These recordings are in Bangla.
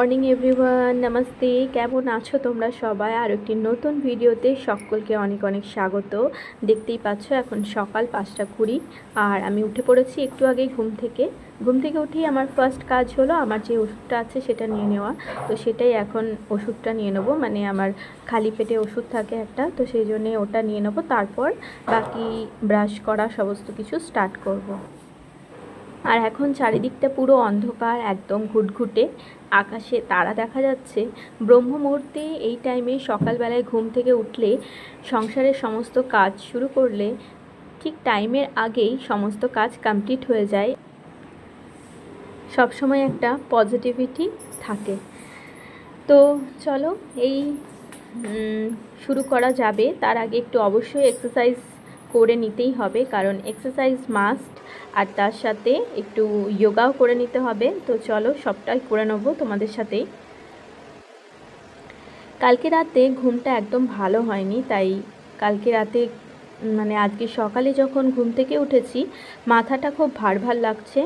Morning everyone, namaste. কেমন আছো তোমরা সবাই? আর একটি নতুন ভিডিওতে সকলকে অনেক অনেক স্বাগত। দেখতেই পাচ্ছ এখন সকাল পাঁচটা কুড়ি, আর আমি উঠে পড়েছি একটু আগেই ঘুম থেকে। ঘুম থেকে উঠেই আমার ফার্স্ট কাজ হলো আমার যে ওষুধটা আছে সেটা নিয়ে নেওয়া। তো সেটাই এখন ওষুধটা নিয়ে নেব। মানে আমার খালি পেটে ওষুধ থাকে একটা, তো সেই জন্যে ওটা নিয়ে নেব। তারপর বাকি ব্রাশ করা সমস্ত কিছু স্টার্ট করব। আর এখন চারিদিকটা পুরো অন্ধকার, একদম ঘুটঘুটে। আকাশে তারা দেখা যাচ্ছে। ব্রহ্ম মুহূর্তে এই টাইমে সকালবেলায় ঘুম থেকে উঠলে সংসারের সমস্ত কাজ শুরু করলে ঠিক টাইমের আগেই সমস্ত কাজ কমপ্লিট হয়ে যায়। সবসময় একটা পজিটিভিটি থাকে। তো চলো এই শুরু করা যাবে। তার আগে একটু অবশ্যই এক্সারসাইজ করে নিতেই হবে, কারণ এক্সারসাইজ মাস্ট আর তার সাথে একটু যোগাও করে নিতে হবে। তো চলো সবটাই করে নেব তোমাদের সাথেই। কালকে রাতে ঘুমটা একদম ভালো হয়নি, তাই কালকে রাতে মানে আজকে সকালে যখন ঘুম থেকে উঠেছি, মাথাটা খুব ভার ভার লাগছে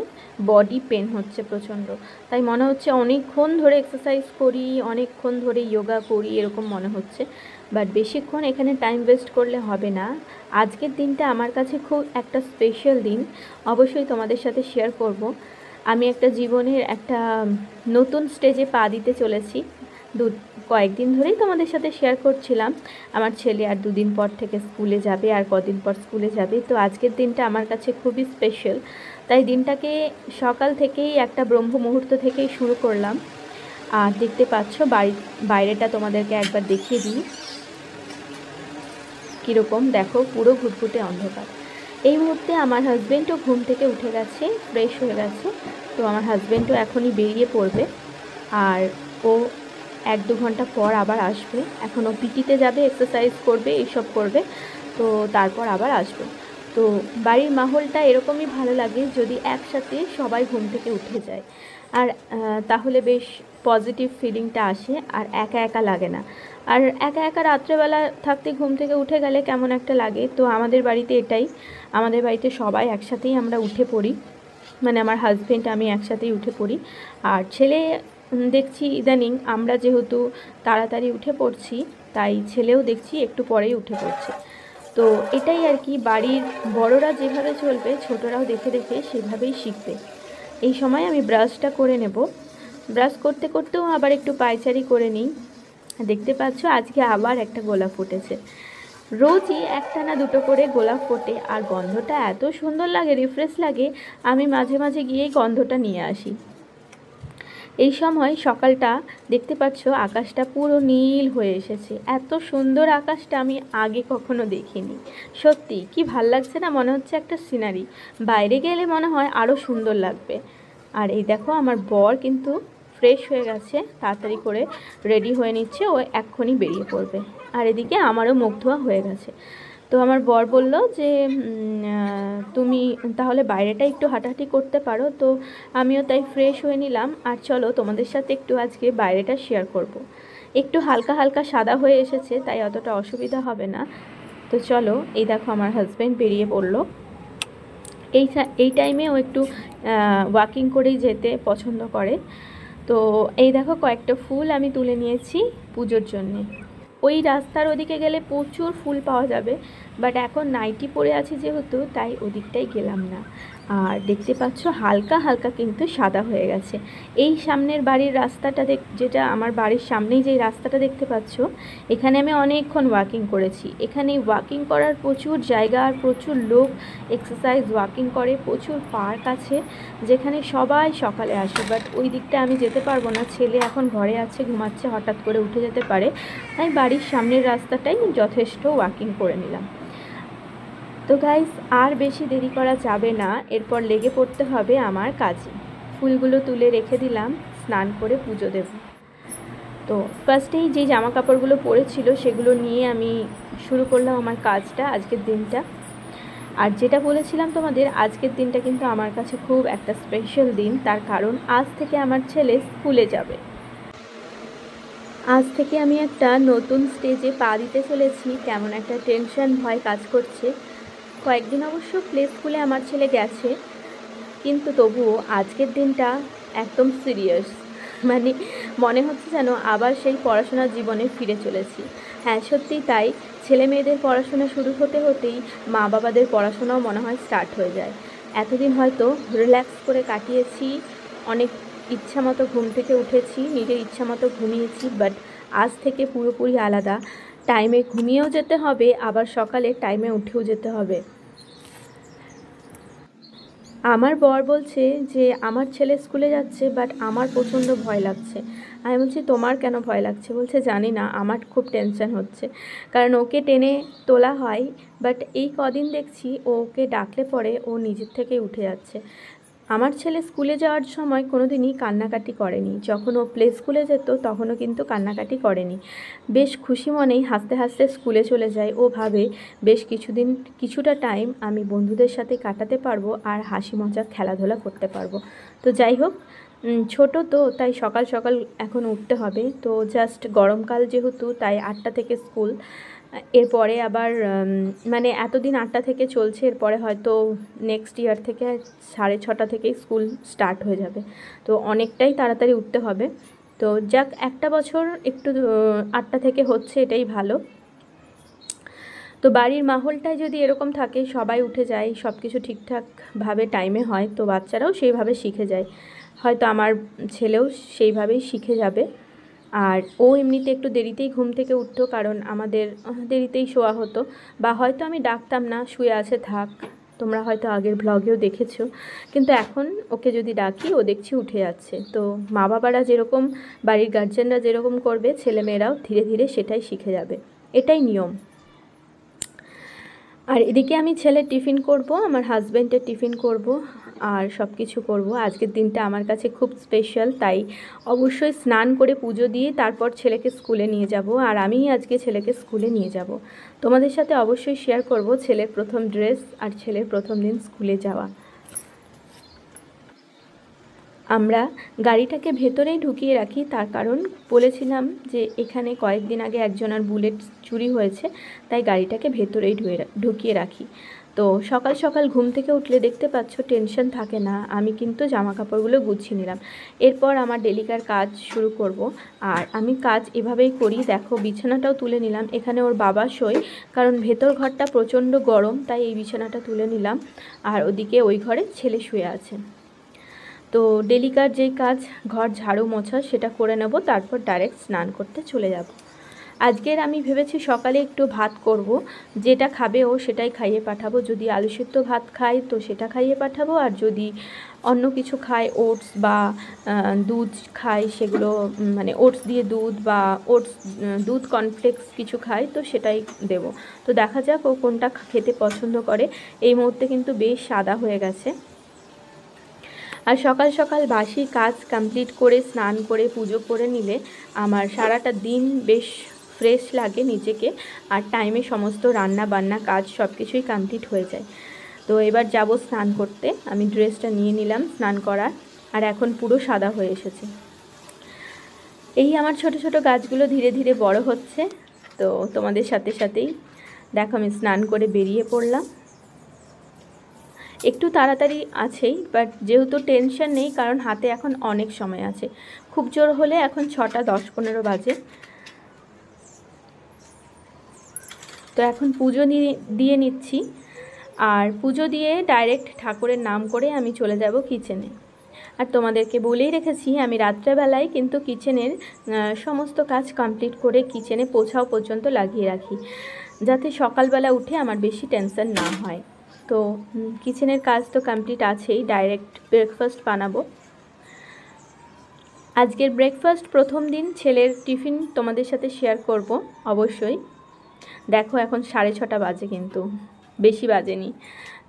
বডি পেন হচ্ছে প্রচণ্ড। তাই মনে হচ্ছে অনেকক্ষণ ধরে এক্সারসাইজ করি, অনেকক্ষণ ধরে যোগা করি, এরকম মনে হচ্ছে। বাট বেশিক্ষণ এখানে টাইম ওয়েস্ট করলে হবে না। আজকের দিনটা আমার কাছে খুব একটা স্পেশাল দিন। অবশ্যই তোমাদের সাথে শেয়ার করব। আমি একটা জীবনের একটা নতুন স্টেজে পা দিতে চলেছি। দু, কয়েকদিন ধরেই তোমাদের সাথে শেয়ার করছিলাম। আমার ছেলে আর দুদিন পর থেকে স্কুলে যাবে আর কদিন পর স্কুলে যাবে। তো আজকের দিনটা আমার কাছে খুবই স্পেশাল তাই দিনটাকে সকাল থেকেই একটা ব্রহ্ম মুহূর্ত থেকেই শুরু করলাম। আর দেখতে পাচ্ছ বাইরেটা তোমাদেরকে একবার দেখিয়ে দিই। কীরকম, দেখো, পুরো ঘুটঘুটে অন্ধকার। এই মুহূর্তে আমার হাজব্যান্ডও ঘুম থেকে উঠে গেছে ফ্রেশ হয়ে গেছে। তো আমার হাজব্যান্ডও এখনই বেরিয়ে পড়বে। আর ও এক দু ঘণ্টা পর আবার আসবে। এখন ও পিটিতে যাবে এক্সারসাইজ করবে, এইসব করবে। তো তারপর আবার আসবে। তো বাড়ির মাহলটা এরকমই ভালো লাগে যদি একসাথে সবাই ঘুম থেকে উঠে যায়। আর তাহলে বেশ পজিটিভ ফিলিংটা আসে আর একা একা লাগে না। আর একা একা রাত্রেবেলা থাকতে ঘুম থেকে উঠে গেলে কেমন একটা লাগে? তো আমাদের বাড়িতে এটাই। আমাদের বাড়িতে সবাই একসাথেই আমরা উঠে পড়ি। মানে আমার হাজব্যান্ড আমি একসাথেই উঠে পড়ি। আর ছেলে দেখছি ইদানিং আমরা যেহেতু তাড়াতাড়ি উঠে পড়ছি, তাই ছেলেও দেখছি, একটু পরেই উঠে পড়ছে। তো এটাই আর কি, বাড়ির বড়রা যেভাবে চলবে, ছোটরাও দেখে দেখে সেভাবেই শিখবে। এই সময় আমি ব্রাশটা করে নেব। ব্রাশ করতে করতেও আবার একটু পায়চারি করে নিই। দেখতে পাচ্ছ, আজকে আবার একটা গোলাপ ফুটেছে। রোজই একটা না দুটো করে গোলাপ ফোটে আর গন্ধটা এত সুন্দর লাগে রিফ্রেশ লাগে, আমি মাঝে মাঝে গিয়েই গন্ধটা নিয়ে আসি। এই সময় সকালটা দেখতে পাচ্ছ, আকাশটা পুরো নীল হয়ে এসেছে। এত সুন্দর আকাশটা আমি আগে কখনো দেখিনি। সত্যি, কি ভালো লাগছে না? মনে হচ্ছে একটা সিনারি। বাইরে গেলে মনে হয় আরও সুন্দর লাগবে। আর এই দেখো, আমার বর কিন্তু ফ্রেশ হয়ে গেছে, তাড়াতাড়ি করে রেডি হয়ে নিচ্ছে, ও এক্ষুনি বেরিয়ে পড়বে। আর এদিকে আমারও মুখ ধোয়া হয়ে গেছে। তো আমার বর বলল যে তুমি তাহলে বাইরেটা একটু হাঁটাহাঁটি করতে পারো। তো আমিও তাই ফ্রেশ হয়ে নিলাম। আর চলো তোমাদের সাথে একটু আজকে বাইরেটা শেয়ার করব। একটু হালকা হালকা সাদা হয়ে এসেছে, তাই অতটা অসুবিধা হবে না। তো চলো, এই দেখো আমার হাজব্যান্ড বেরিয়ে পড়ল। এই এই টাইমে ও একটু ওয়াকিং করেই যেতে পছন্দ করে। তো এই দেখো কয়েকটা ফুল আমি তুলে নিয়েছি পুজোর জন্যে। ওই রাস্তার ওদিকে গেলে প্রচুর ফুল পাওয়া যাবে বাট এখন নাইটি পরে আছি যেহেতু, তাই ওদিকটাই গেলাম না। আর দেখতে পাচ্ছ হালকা হালকা কিন্তু সাদা হয়ে গেছে। এই সামনের বাড়ির রাস্তাটা দেখ, যেটা আমার বাড়ির সামনেই যে রাস্তাটা দেখতে পাচ্ছ, এখানে আমি অনেকক্ষণ ওয়াকিং করেছি। এখানে ওয়াকিং করার প্রচুর জায়গা আর প্রচুর লোক এক্সারসাইজ ওয়াকিং করে, প্রচুর পার্ক আছে, যেখানে সবাই সকালে আসে। বাট ওই দিকটা আমি যেতে পারব না, ছেলে এখন ঘরে আছে, ঘুমাচ্ছে, হঠাৎ করে উঠে যেতে পারে। তাই বাড়ির সামনের রাস্তাটাই যথেষ্ট ওয়াকিং করে নিলাম। তো গাইস আর বেশি দেরি করা যাবে না। এরপর লেগে পড়তে হবে আমার কাজে। ফুলগুলো তুলে রেখে দিলাম, স্নান করে পুজো দেব। তো ফার্স্টেই যে জামা কাপড়গুলো পরেছিল সেগুলো নিয়ে আমি শুরু করলাম আমার কাজটা, আজকের দিনটা। আর যেটা বলেছিলাম তোমাদের, আজকের দিনটা কিন্তু আমার কাছে খুব একটা স্পেশাল দিন। তার কারণ, আজ থেকে আমার ছেলে স্কুলে যাবে। আজ থেকে আমি একটা নতুন স্টেজে পা দিতে চলেছি। কেমন একটা টেনশন ভয় কাজ করছে। কয়েকদিন অবশ্য প্লে স্কুলে আমার ছেলে গেছে, কিন্তু তবুও আজকের দিনটা একদম সিরিয়াস মানে মনে হচ্ছে যেন আবার সেই পড়াশোনার জীবনে ফিরে চলেছি। হ্যাঁ সত্যিই তাই। ছেলে মেয়েদের পড়াশোনা শুরু হতে হতেই মা বাবাদের পড়াশোনাও মনে হয় স্টার্ট হয়ে যায়। এতদিন হয়তো রিল্যাক্স করে কাটিয়েছি, অনেক ইচ্ছা মতো ঘুম থেকে উঠেছি, নিজের ইচ্ছা মতো ঘুমিয়েছি বাট আজ থেকে পুরোপুরি আলাদা। টাইমে ঘুমিয়েও যেতে হবে, আবার সকালে টাইমে উঠেও যেতে হবে। আমার বর বলছে যে, আমার ছেলে স্কুলে যাচ্ছে বাট আমার প্রচণ্ড ভয় লাগছে। আমি বলছি, তোমার কেন ভয় লাগছে? বলছে, জানি না, আমার খুব টেনশন হচ্ছে। কারণ ওকে টেনে তোলা হয় বাট এই কদিন দেখছি ওকে ডাকলে পরে ও নিজের থেকেই উঠে যাচ্ছে। আমার ছেলে স্কুলে যাওয়ার সময় কোনো দিনই কান্নাকাটি করেনি। যখন ও প্লে স্কুলে যেত, তখনও কিন্তু কান্নাকাটি করেনি। বেশ খুশি মনেই হাসতে হাসতে স্কুলে চলে যায়। ও ভাবে, বেশ কিছুদিন, কিছুটা টাইম আমি বন্ধুদের সাথে কাটাতে পারব আর হাসি মজা খেলাধুলা করতে পারব। তো যাই হোক ছোট তো, তাই সকাল সকাল এখন উঠতে হবে। তো জাস্ট গরমকাল যেহেতু, তাই আটটা থেকে স্কুল এরপরে আবার মানে এতদিন আটটা থেকে চলছে, এরপরে হয়তো নেক্সট ইয়ার থেকে সাড়ে ছটা থেকেই স্কুল স্টার্ট হয়ে যাবে। তো অনেকটাই তাড়াতাড়ি উঠতে হবে। তো যাক, একটা বছর একটু আটটা থেকে হচ্ছে, এটাই ভালো। তো বাড়ির মাহলটাই যদি এরকম থাকে, সবাই উঠে যায় সব কিছু ঠিকঠাকভাবে টাইমে হয়, তো বাচ্চারাও সেইভাবে শিখে যায়। হয়তো আমার ছেলেও সেইভাবেই শিখে যাবে। আর ও এমনিতে একটু দেরিতেই ঘুম থেকে উঠতো কারণ আমাদের দেরিতেই শোয়া হতো। বা হয়তো আমি ডাকতাম না, শুয়ে আছে থাক, তোমরা হয়তো আগের ব্লগেও দেখেছ। কিন্তু এখন ওকে যদি ডাকি, ও দেখছি উঠে যাচ্ছে। তো মা বাবারা যেরকম, বাড়ির গার্জেনরা যেরকম করবে, ছেলেমেয়েরাও ধীরে ধীরে সেটাই শিখে যাবে। এটাই নিয়ম। আর এদিকে আমি ছেলে টিফিন করব, আমার হাজব্যান্ডের টিফিন করব আর সব কিছু করব। আজকের দিনটা আমার কাছে খুব স্পেশাল তাই অবশ্যই স্নান করে পুজো দিয়ে তারপর ছেলেকে স্কুলে নিয়ে যাব আর আমিই আজকে ছেলেকে স্কুলে নিয়ে যাব। তোমাদের সাথে অবশ্যই শেয়ার করব ছেলের প্রথম ড্রেস আর ছেলের প্রথম দিন স্কুলে যাওয়া। আমরা গাড়িটাকে ভেতরেই ঢুকিয়ে রাখি, তার কারণ বলেছিলাম যে এখানে কয়েকদিন আগে একজনের বুলেট চুরি হয়েছে, তাই গাড়িটাকে ভেতরেই ঢুকিয়ে রাখি। তো সকাল সকাল ঘুম থেকে উঠলে দেখতে পাচ্ছ টেনশন থাকে না, আমি কিন্তু জামা কাপড়গুলো গুছিয়ে নিলাম। এরপর আমার ডেলিকার কাজ শুরু করব। আর আমি কাজ এভাবেই করি, দেখো বিছানাটাও তুলে নিলাম, এখানে ওর বাবা শোয়, কারণ ভেতর ঘরটা প্রচণ্ড গরম, তাই এই বিছানাটা তুলে নিলাম। আর ওদিকে ওই ঘরে ছেলে শুয়ে আছে। তো ডেলিকার যেই কাজ ঘর ঝাড়ু মোছা সেটা করে নেব, তারপর ডাইরেক্ট স্নান করতে চলে যাব। আজকের আমি ভেবেছি সকালে একটু ভাত করব, যেটা খাবে ও সেটাই খাইয়ে পাঠাবো। যদি আলু সেদ্ধ ভাত খায় তো সেটা খাইয়ে পাঠাবো, আর যদি অন্য কিছু খায় ওটস বা দুধ খায় সেগুলো মানে ওটস দিয়ে দুধ বা ওটস দুধ কর্নফ্লেক্স কিছু খায় তো সেটাই দেব। তো দেখা যাক ও কোনটা খেতে পছন্দ করে। এই মুহূর্তে কিন্তু বেশ সাদা হয়ে গেছে। আর সকাল সকাল বাসি কাজ কমপ্লিট করে, স্নান করে, পুজো করে নিলে আমার সারাটা দিন বেশ ফ্রেশ লাগে নিজেকে আর টাইমে সমস্ত রান্না বান্না কাজ সব কিছুই কমপ্লিট হয়ে যায়। তো এবার যাব স্নান করতে। আমি ড্রেসটা নিয়ে নিলাম স্নান করার আর এখন পুরো সাদা হয়ে এসেছে। এই আমার ছোট ছোট গাছগুলো ধীরে ধীরে বড় হচ্ছে। তো তোমাদের সাথে সাথেই দেখো আমি স্নান করে বেরিয়ে পড়লাম। একটু তাড়াতাড়ি আছেই বাট যেহেতু টেনশন নেই, কারণ হাতে এখন অনেক সময় আছে। খুব জোর হলে এখন ছটা দশ পনেরো বাজে। তো এখন পুজো দিয়ে নিচ্ছি। আর পুজো দিয়ে ডাইরেক্ট ঠাকুরের নাম করে আমি চলে যাব কিচেনে আর তোমাদেরকে বলেই রেখেছি, আমি রাত্রেবেলায় কিন্তু কিচেনের সমস্ত কাজ কমপ্লিট করে কিচেনে পৌঁছাও পর্যন্ত লাগিয়ে রাখি। যাতে সকালবেলা উঠে আমার বেশি টেনশন না হয়। তো কিচেনের কাজ তো কমপ্লিট আছেই ডাইরেক্ট ব্রেকফাস্ট বানাবো। আজকের ব্রেকফাস্ট প্রথম দিন ছেলের টিফিন তোমাদের সাথে শেয়ার করব, অবশ্যই। দেখো এখন সাড়ে ছটা বাজে কিন্তু, বেশি বাজেনি।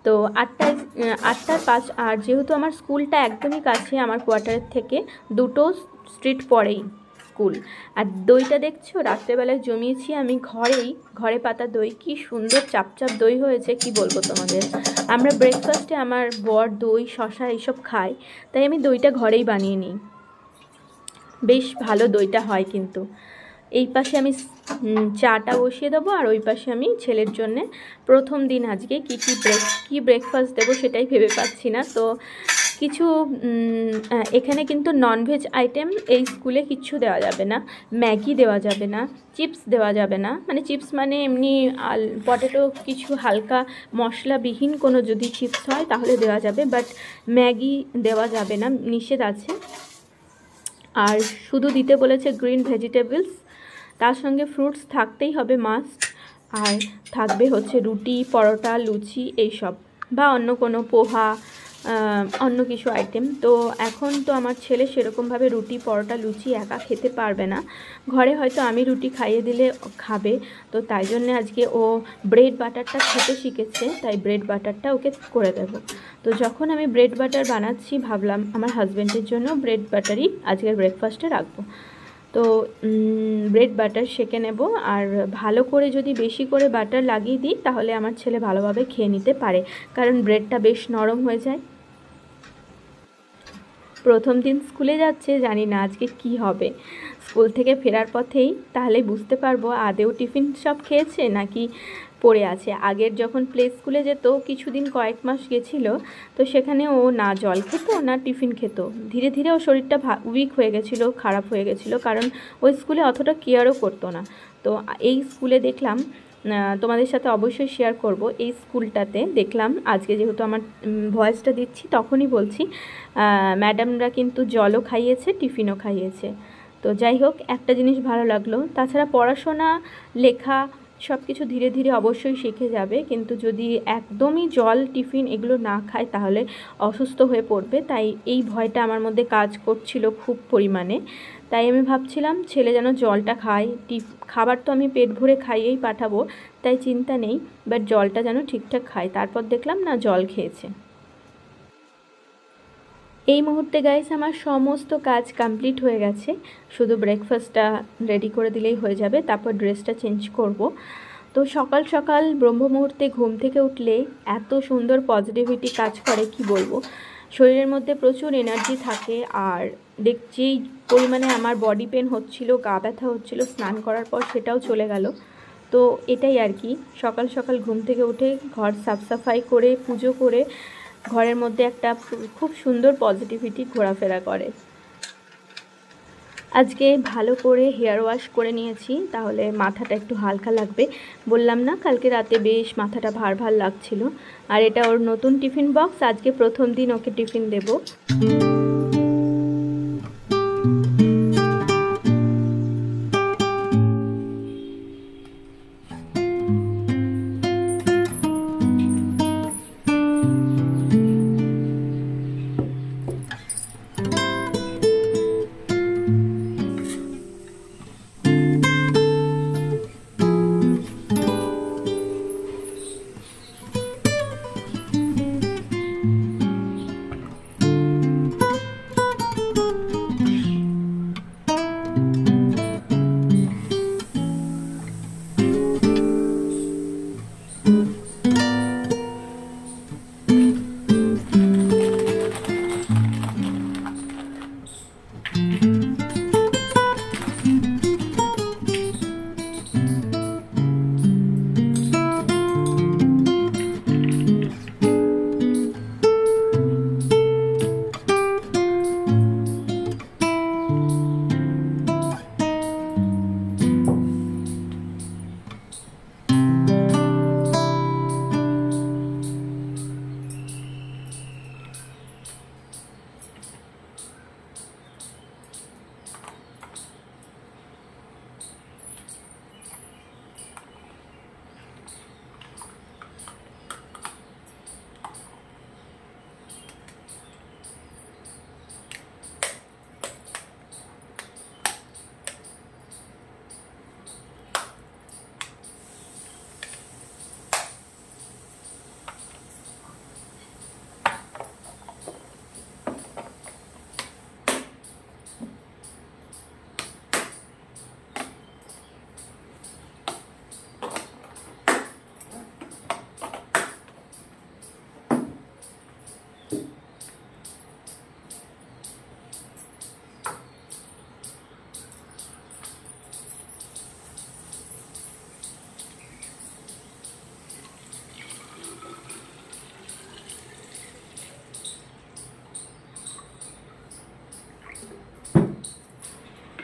তো আটটায়, আটটার পাঁচ, আর যেহেতু আমার স্কুলটা একদমই কাছে, আমার কোয়ার্টারের থেকে দুটো স্ট্রিট পরেই। স্কুল। আর দইটা দেখছ? রাত্রেবেলায় জমিয়েছি আমি ঘরেই। ঘরে পাতা দই। কি সুন্দর চাপচাপ দই হয়েছে, কি বলব তোমাদের? আমরা ব্রেকফাস্টে আমার বর দই শশা এইসব খাই। তাই আমি দইটা ঘরেই বানিয়ে নিই। বেশ ভালো দইটা হয় কিন্তু। এই পাশে আমি চাটা বসিয়ে দেবো আর ওই পাশে আমি ছেলের জন্যে প্রথম দিন আজকে কী কী ব্রেক কী ব্রেকফাস্ট দেবো সেটাই ভেবে পাচ্ছি না। তো কিছু এখানে কিন্তু ননভেজ আইটেম এই স্কুলে কিচ্ছু দেওয়া যাবে না। ম্যাগি দেওয়া যাবে না চিপস দেওয়া যাবে না। মানে চিপস মানে এমনি আল পটেটো কিছু হালকা মশলাবিহীন কোনো যদি চিপস হয় তাহলে দেওয়া যাবে বাট ম্যাগি দেওয়া যাবে না, নিষেধ আছে। আর শুধু দিতে বলেছে গ্রিন ভেজিটেবলস তার সঙ্গে ফ্রুটস থাকতেই হবে মাস্ট আর থাকবে হচ্ছে রুটি, পরোটা, লুচি, এইসব, বা অন্য কোনো পোহা অন্য কিছু আইটেম তো এখন তো আমার ছেলে সেরকমভাবে রুটি, পরোটা, লুচি একা খেতে পারবে না। ঘরে হয়তো আমি রুটি খাইয়ে দিলে খাবে। তো তাই জন্য আজকে ও ব্রেড বাটারটা খেতে শিখেছে, তাই ব্রেড বাটারটা ওকে করে দেবো। তো যখন আমি ব্রেড বাটার বানাচ্ছি, ভাবলাম আমার হাজব্যান্ডের জন্য ব্রেড বাটারই আজকের ব্রেকফাস্টে রাখব। তো ব্রেড বাটার সেকে নেব। আর ভালো করে যদি বেশি করে বাটার লাগিয়ে দিই, তাহলে আমার ছেলে ভালোভাবে খেয়ে নিতে পারে। কারণ ব্রেডটা বেশ নরম হয়ে যায়। প্রথম দিন স্কুলে যাচ্ছে, জানি না আজকে কি হবে। স্কুল থেকে ফেরার পথেই তাহলে বুঝতে পারব আদেও টিফিন সব খেয়েছে নাকি পড়ে আছে। আগের যখন প্লে স্কুলে যেত, কিছুদিন কয়েক মাস গেছিল, তো সেখানে ও না জল খেত, না টিফিন খেত। ধীরে ধীরে ও শরীরটা উইক হয়ে গেছিল, খারাপ হয়ে গেছিল, কারণ ওই স্কুলে অতটা কেয়ারও করতো না। তো এই স্কুলে দেখলাম তোমাদের সাথে অবশ্যই শেয়ার করব এই স্কুলটাতে। দেখলাম আজকে যেহেতু আমার ভয়েসটা দিচ্ছি, তখনই বলছি ম্যাডামরা কিন্তু জলও খাইয়েছে, টিফিনও খাইয়েছে। তো যাই হোক, একটা জিনিস ভালো লাগল। তাছাড়া পড়াশোনা, লেখা সব কিছু ধীরে ধীরে অবশ্যই শিখে যাবে। কিন্তু যদি একদমই জল, টিফিন এগুলো না খায়, তাহলে অসুস্থ হয়ে পড়বে। তাই এই ভয়টা আমার মধ্যে কাজ করছিল খুব পরিমাণে। তাই আমি ভাবছিলাম ছেলে যেন জলটা খায়। টিফ খাবার তো আমি পেট ভরে খাইয়েই পাঠাবো, তাই চিন্তা নেই বাট জলটা যেন ঠিকঠাক খায়। তারপর দেখলাম, না, জল খেয়েছে। এই মুহূর্তে গাইস আমার সমস্ত কাজ কমপ্লিট হয়ে গেছে। শুধু ব্রেকফাস্টটা রেডি করে দিলেই হয়ে যাবে, তারপর ড্রেসটা চেঞ্জ করব। তো সকাল সকাল ব্রহ্ম মুহূর্তে ঘুম থেকে উঠলে এত সুন্দর পজিটিভিটি কাজ করে, কি বলব? শরীরের মধ্যে প্রচুর এনার্জি থাকে, আর দেখ, যেই পরিমাণে আমার বডি পেন হচ্ছিল, গা ব্যথা হচ্ছিল, স্নান করার পর সেটাও চলে গেল। তো এটাই আর কি। সকাল সকাল ঘুম থেকে উঠে ঘর সাফ সাফাই করে, পুজো করে, ঘরের মধ্যে একটা খুব সুন্দর পজিটিভিটি ঘোরাফেরা করে। আজকে ভালো করে হেয়ার ওয়াশ করে নিয়েছি, তাহলে মাথাটা একটু হালকা লাগবে। বললাম না, কালকে রাতে বেশ মাথাটা ভার ভার লাগছিল। আর এটা ওর নতুন টিফিন বক্স আজকে প্রথম দিন ওকে টিফিন দেবো। Mm-hmm.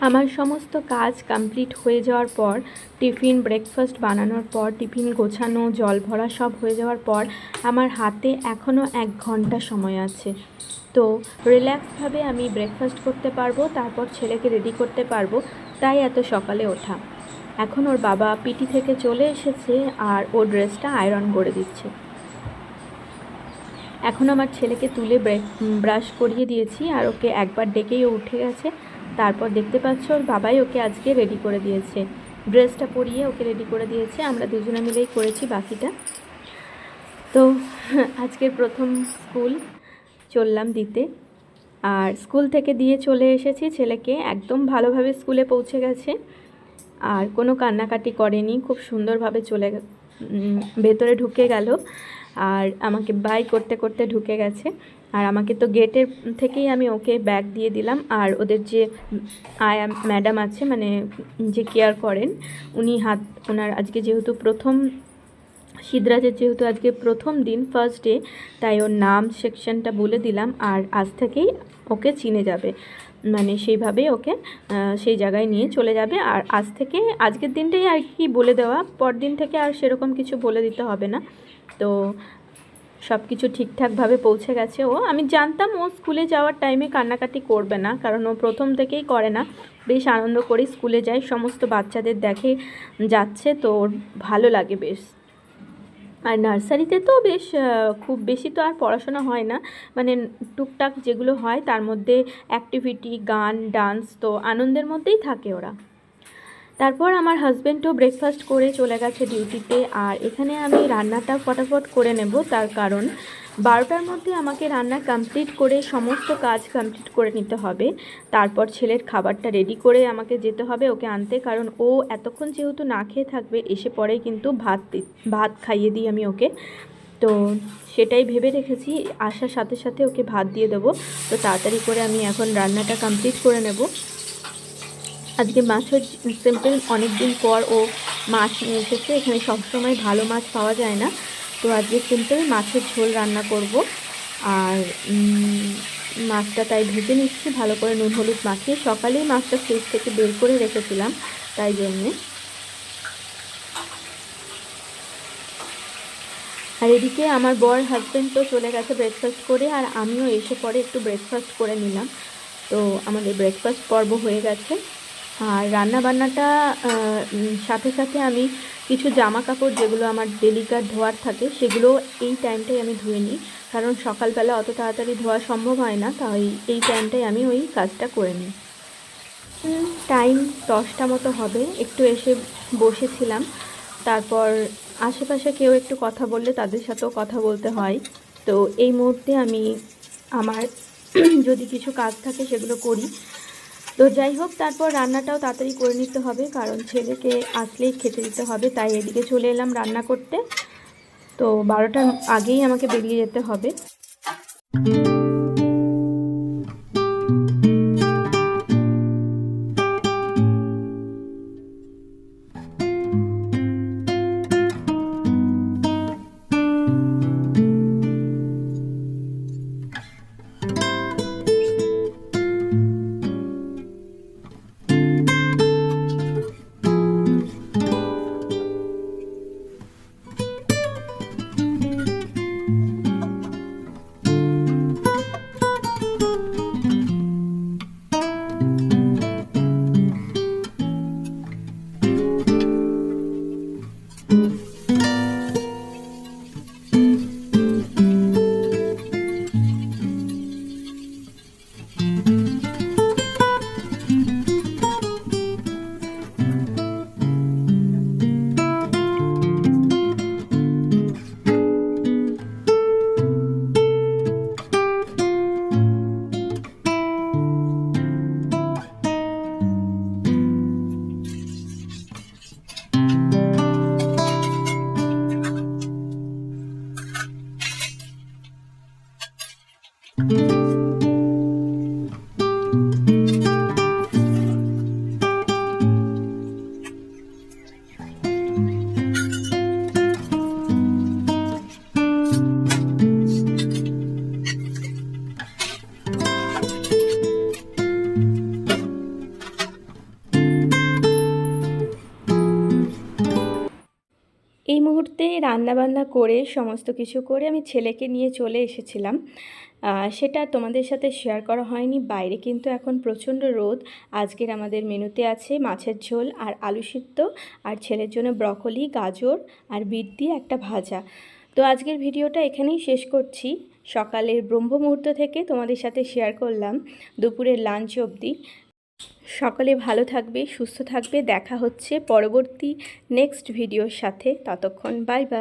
আমার সমস্ত কাজ কমপ্লিট হয়ে যাওয়ার পর, টিফিন ব্রেকফাস্ট বানানোর পর, টিফিন গোছানো, জল ভরা সব হয়ে যাওয়ার পর, আমার হাতে এখনও এক ঘণ্টা সময় আছে। তো রিল্যাক্সভাবে আমি ব্রেকফাস্ট করতে পারব, তারপর ছেলেকে রেডি করতে পারব, তাই এত সকালে ওঠা। এখন ওর বাবা পিটি থেকে চলে এসেছে আর ওর ড্রেসটা আয়রন করে দিচ্ছে। এখন আমার ছেলেকে তুলে ব্রাশ করিয়ে দিয়েছি আর ওকে একবার ডেকেই ও উঠে গেছে। তারপর দেখতে পাচ্ছ ওর বাবাই ওকে আজকে রেডি করে দিয়েছে। ড্রেসটা পরিয়ে ওকে রেডি করে দিয়েছে। আমরা দুজনে মিলেই করেছি বাকিটা। তো আজকের প্রথম স্কুল চললাম দিতে। আর স্কুল থেকে দিয়ে চলে এসেছি ছেলেকে। একদম ভালোভাবে স্কুলে পৌঁছে গেছে। আর কোনো কান্নাকাটি করেনি। খুব সুন্দরভাবে চলে ভেতরে ঢুকে গেল। আর আমাকে বাই করতে করতে ঢুকে গেছে। আর আমাকে তো গেটের থেকেই আমি ওকে ব্যাগ দিয়ে দিলাম। আর ওদের যে আয়া ম্যাডাম আছে মানে যে কেয়ার করেন, উনি হাত, ওনার আজকে যেহেতু প্রথম, সিদ্রাজের যেহেতু আজকে প্রথম দিন ফার্স্ট ডে তাই ওর নাম সেকশনটা বলে দিলাম। আর আজ থেকেই ওকে চিনে যাবে। মানে সেইভাবেই ওকে সেই জায়গায় নিয়ে চলে যাবে। আর আজ থেকে, আজকের দিনটাই আর কি বলে দেওয়া, পরদিন থেকে আর সেরকম কিছু বলে দিতে হবে না। তো সব কিছু ঠিকঠাকভাবে পৌঁছে গেছে। ও, আমি জানতাম ও স্কুলে যাওয়ার টাইমে কান্নাকাটি করবে না, কারণ ও প্রথম থেকেই করে না। বেশ আনন্দ করে স্কুলে যায়, সমস্ত বাচ্চাদের দেখে যাচ্ছে, তো ওর ভালো লাগে বেশ। আর নার্সারিতে তো বেশ খুব বেশি তো আর পড়াশোনা হয় না। মানে টুকটাক যেগুলো হয়, তার মধ্যে অ্যাক্টিভিটি গান ডান্স তো আনন্দের মধ্যেই থাকে ওরা। তারপর আমার হাজব্যান্ডও ব্রেকফাস্ট করে চলে গেছে ডিউটিতে আর এখানে আমি রান্নাটা ফটাফট করে নেব। তার কারণ বারোটার মধ্যে আমাকে রান্না কমপ্লিট করে সমস্ত কাজ কমপ্লিট করে নিতে হবে। তারপর ছেলের খাবারটা রেডি করে আমাকে যেতে হবে ওকে আনতে, কারণ ও এতক্ষণ যেহেতু না খেয়ে থাকবে, এসে পরেই কিন্তু ভাত ভাত খাইয়ে দিই আমি ওকে। তো সেটাই ভেবে রেখেছি, আসার সাথে সাথে ওকে ভাত দিয়ে দেবো। তো তাড়াতাড়ি করে আমি এখন রান্নাটা কমপ্লিট করে নেব। আজকে মাছের সিম্পল অনেক দিন পর ও মাছ নিয়ে এসেছে। এখানে সবসময় ভালো মাছ পাওয়া যায় না। তো আজকে সিম্পল মাছের ঝোল রান্না করব। আর মাছটা তাই ভেজে নিচ্ছি, ভালো করে নুন, হলুদ মাখিয়ে। সকালেই মাছটা ফ্রিজ থেকে বের করে রেখেছিলাম, তাই জন্যে। আর এদিকে আমার বর হাজব্যান্ড তো চলে গেছে ব্রেকফাস্ট করে, আর আমিও এসে পরে একটু ব্রেকফাস্ট করে নিলাম। তো আমাদের ব্রেকফাস্ট পর্ব হয়ে গেছে। আর রান্না বান্নাটা সাথে সাথে আমি কিছু জামা কাপড় যেগুলো আমার ডেলিকার ধোয়ার থাকে, সেগুলো এই টাইমটাই আমি ধুয়ে নিই। কারণ সকালবেলা অত তাড়াতাড়ি ধোয়া সম্ভব হয় না, তাই এই টাইমটাই আমি ওই কাজটা করে নিই। টাইম দশটা মতো হবে, একটু এসে বসেছিলাম। তারপর আশেপাশে কেউ একটু কথা বললে তাদের সাথেও কথা বলতে হয়। তো এই মুহূর্তে আমি আমার যদি কিছু কাজ থাকে সেগুলো করি। তো যাই হোক, তারপর রান্নাটাও তাড়াতাড়ি করে নিতে হবে, কারণ ছেলেকে আসলেই খেতে দিতে হবে, তাই এদিকে চলে এলাম রান্না করতে। তো বারোটার আগেই আমাকে বেরিয়ে যেতে হবে। মুহূর্তে রান্নাবান্না করে, সমস্ত কিছু করে আমি ছেলেকে নিয়ে চলে এসেছিলাম। সেটা তোমাদের সাথে শেয়ার করা হয়নি। বাইরে কিন্তু এখন প্রচণ্ড রোদ। আজকের আমাদের মেনুতে আছে মাছের ঝোল আর আলু সিদ্ধ আর ছেলের জন্য ব্রকলি, গাজর আর বিট দিয়ে একটা ভাজা। তো আজকের ভিডিওটা এখানেই শেষ করছি। সকালের ব্রহ্ম মুহূর্ত থেকে তোমাদের সাথে শেয়ার করলাম। দুপুরের লাঞ্চ অবধি। সকলে ভালো থাকবে সুস্থ থাকবে। দেখা হচ্ছে পরবর্তী নেক্সট ভিডিওর সাথে। ততক্ষণ বাই বাই